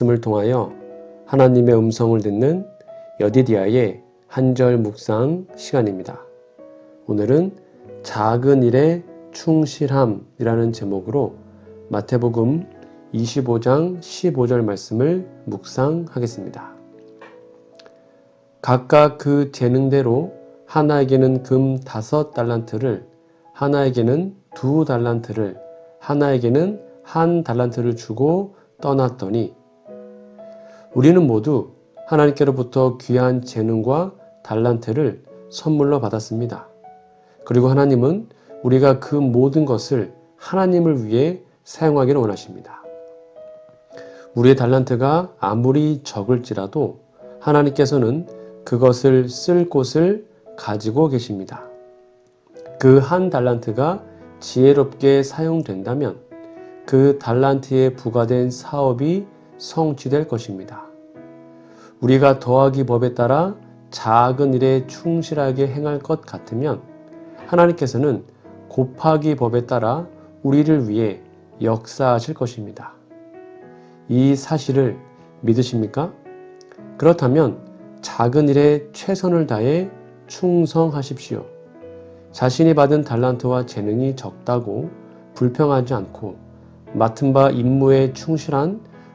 말씀을 통하여 하나님의 음성을 듣는 여디디아의 한절 묵상 시간입니다. 오늘은 작은 일에 충실함이라는 제목으로 마태복음 25장 15절 말씀을 묵상하겠습니다. 각각 그 재능대로 하나에게는 금 다섯 달란트를, 하나에게는 두 달란트를, 하나에게는 한 달란트를 주고 떠났더니 우리는 모두 하나님께로부터 귀한 재능과 달란트를 선물로 받았습니다. 그리고 하나님은 우리가 그 모든 것을 하나님을 위해 사용하기를 원하십니다. 우리의 달란트가 아무리 적을지라도 하나님께서는 그것을 쓸 곳을 가지고 계십니다. 그 한 달란트가 지혜롭게 사용된다면 그 달란트에 부과된 사업이 성취될 것입니다. 우리가 더하기 법에 따라 작은 일에 충실하게 행할 것 같으면 하나님께서는 곱하기 법에 따라 우리를 위해 역사하실 것입니다. 이 사실을 믿으십니까? 그렇다면 작은 일에 최선을 다해 충성하십시오. 자신이 받은 달란트와 재능이 적다고 불평하지 않고 맡은 바 임무에 충실한